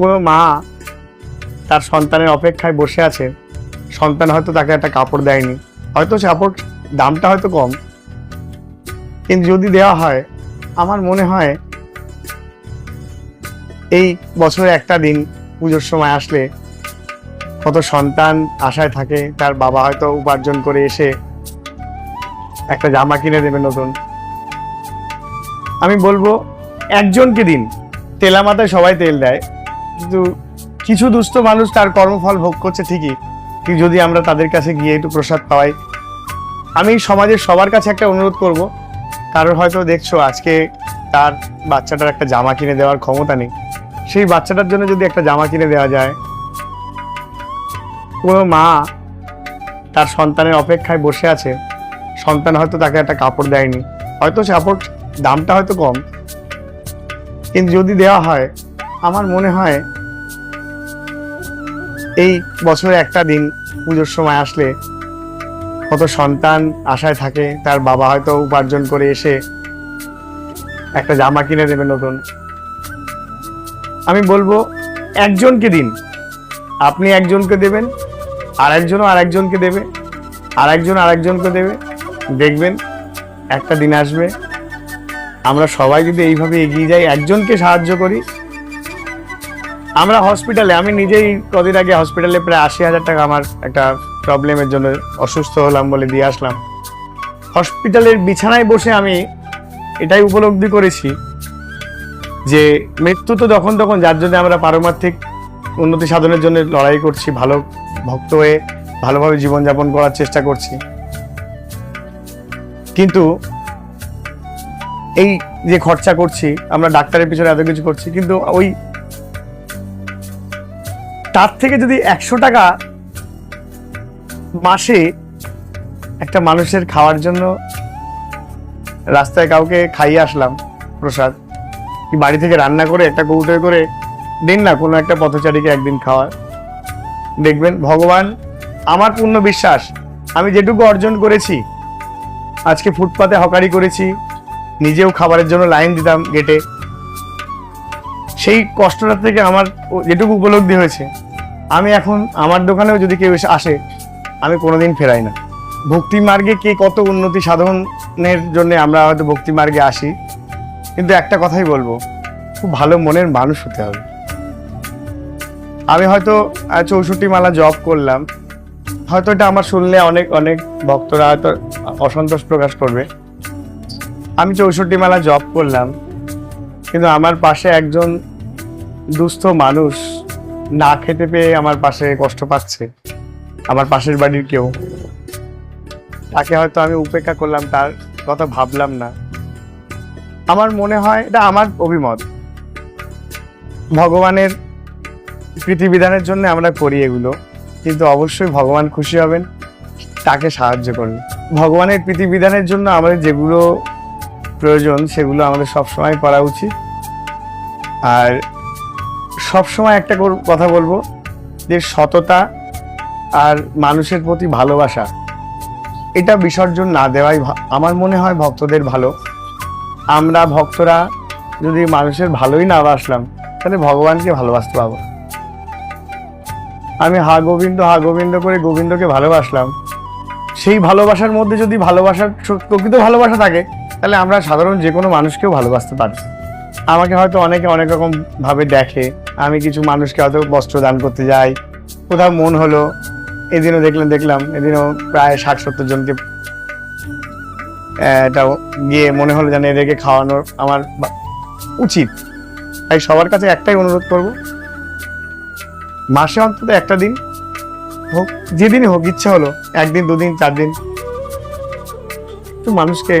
কোনো মা তার সন্তানের অপেক্ষায় বসে আছে, সন্তান হয়তো তাকে একটা কাপড় দেয়নি। হয়তো সে কাপড়, দামটা হয়তো কম। কিন্তু যদি দেওয়া হয়, আমার মনে হয় এই বছরে একটা দিন পুজোর সময় আসলে কত সন্তান আশায় থাকে, তার বাবা হয়তো উপার্জন করে এসে একটা জামা কিনে দেবে নতুন। আমি বলব, একজনকে দিন। তেলা মাথায় সবাই তেল দেয়। কিন্তু কিছু দুস্থ মানুষ তার কর্মফল ভোগ করছে ঠিকই। কিন্তু যদি আমরা তাদের কাছে গিয়ে একটু প্রসাদ পাওয়াই, আমি সমাজের সবার কাছে একটা অনুরোধ করব। কারোর হয়তো দেখছ, আজকে তার বাচ্চাটার একটা জামা কিনে দেওয়ার ক্ষমতা নেই। সেই বাচ্চাটার জন্য যদি একটা জামা কিনে দেওয়া যায়, কোনো মা তার সন্তানের অপেক্ষায় বসে আছে, সন্তান হয়তো তাকে একটা কাপড় দেয়নি। হয়তো সে কাপড় দামটা হয়তো কম। কিন্তু যদি দেওয়া হয় আমার মনে হয় এই বছরে একটা দিন পুজোর সময় আসলে কত সন্তান আশায় থাকে, তার বাবা হয়তো উপার্জন করে এসে একটা জামা কিনে দেবে নতুন। আমি বলব, একজনকে দিন। আপনি একজনকে দেবেন আর একজনও আর একজনকে দেবে আর একজন আর একজনকে দেবে। দেখবেন, একটা দিন আসবে। আমরা সবাই যদি এইভাবে এগিয়ে যাই, একজনকে সাহায্য করি আমরা হসপিটালে আমি নিজেই কদিন আগে হসপিটালে প্রায় আশি হাজার টাকা আমার একটা প্রবলেমের জন্য অসুস্থ হলাম বলে দিয়ে আসলাম। হসপিটালের বিছানায় বসে আমি এটাই উপলব্ধি করেছি যে, মৃত্যু তো তখন তখন যার জন্য আমরা পারমার্থিক উন্নতি সাধনের জন্য লড়াই করছি, ভালো ভক্ত হয়ে ভালোভাবে জীবনযাপন করার চেষ্টা করছি। কিন্তু এই যে খরচা করছি, আমরা ডাক্তারের পিছনে এত কিছু করছি, কিন্তু ওই তার থেকে যদি একশো টাকা মাসে একটা মানুষের খাওয়ার জন্য রাস্তায় কাউকে খাইয়ে আসলাম, প্রসাদ, কি বাড়ি থেকে রান্না করে একটা কৌটোয় করে দিন না কোনো একটা পথচারীকে একদিন খাওয়ার দেখবেন ভগবান আমার পূর্ণ বিশ্বাস, আমি যেটুকু অর্জন করেছি, আজকে ফুটপাতে হকারি করেছি, নিজেও খাবারের জন্য লাইন দিতাম গেটে সেই কষ্টটা থেকে আমার যেটুকু উপলব্ধি হয়েছে আমি এখন আমার দোকানেও যদি কেউ এসে আসে, আমি কোনোদিন ফেরাই না। ভক্তি মার্গে কে কত উন্নতি সাধনের জন্য আমরা হয়তো ভক্তি মার্গে আসি, কিন্তু একটা কথাই বলব, খুব ভালো মনের মানুষ হতে হবে। আমি হয়তো চৌষট্টি মালা জব করলাম, হয়তো এটা আমার শুনলে অনেক অনেক ভক্তরা হয়তো অসন্তোষ প্রকাশ করবে। আমি চৌষট্টি মালা জব করলাম, কিন্তু আমার পাশে একজন দুস্থ মানুষ না খেতে পেয়ে আমার পাশে কষ্ট পাচ্ছে। আমার পাশের বাড়ির কেউ। তাকে হয়তো আমি উপেক্ষা করলাম, তার কথা ভাবলাম না। আমার মনে হয় এটা আমার অভিমত। ভগবানের পৃথিবীধানের জন্য আমরা করি এগুলো। কিন্তু অবশ্যই ভগবান খুশি হবেন, তাকে সাহায্য করুন। ভগবানের পৃথিবীধানের জন্য আমাদের যেগুলো প্রয়োজন, সেগুলো আমাদের সবসময় করা উচিত। আর সবসময় একটা কথা বলব যে সততা আর মানুষের প্রতি ভালোবাসা, এটা বিসর্জন না দেওয়াই আমার মনে হয় ভক্তদের ভালো। আমরা ভক্তরা যদি মানুষের ভালোই না বাসলাম, তাহলে ভগবানকে ভালোবাসতে পারব না। আমি হা গোবিন্দ হা গোবিন্দ করে গোবিন্দকে ভালোবাসলাম। সেই ভালোবাসার মধ্যে যদি ভালোবাসার প্রকৃত ভালোবাসা থাকে, তাহলে আমরা সাধারণ যে কোনো মানুষকেও ভালোবাসতে পারি আমাকে হয়তো অনেকে অনেক রকম ভাবে দেখে। আমি কিছু মানুষকে হয়তো বস্ত্র দান করতে যাই। কোথাও মন হলো, এদিনও দেখলাম দেখলাম, এদিনও প্রায় ষাট সত্তর জনকে গিয়ে মনে হলো যেন এদেরকে খাওয়ানোর আমার উচিত। তাই সবার কাছে একটাই অনুরোধ করব, মাসে অন্তত একটা দিন হোক, যেদিনই হোক, ইচ্ছা হলো, একদিন, দুদিন চার দিন একটু মানুষকে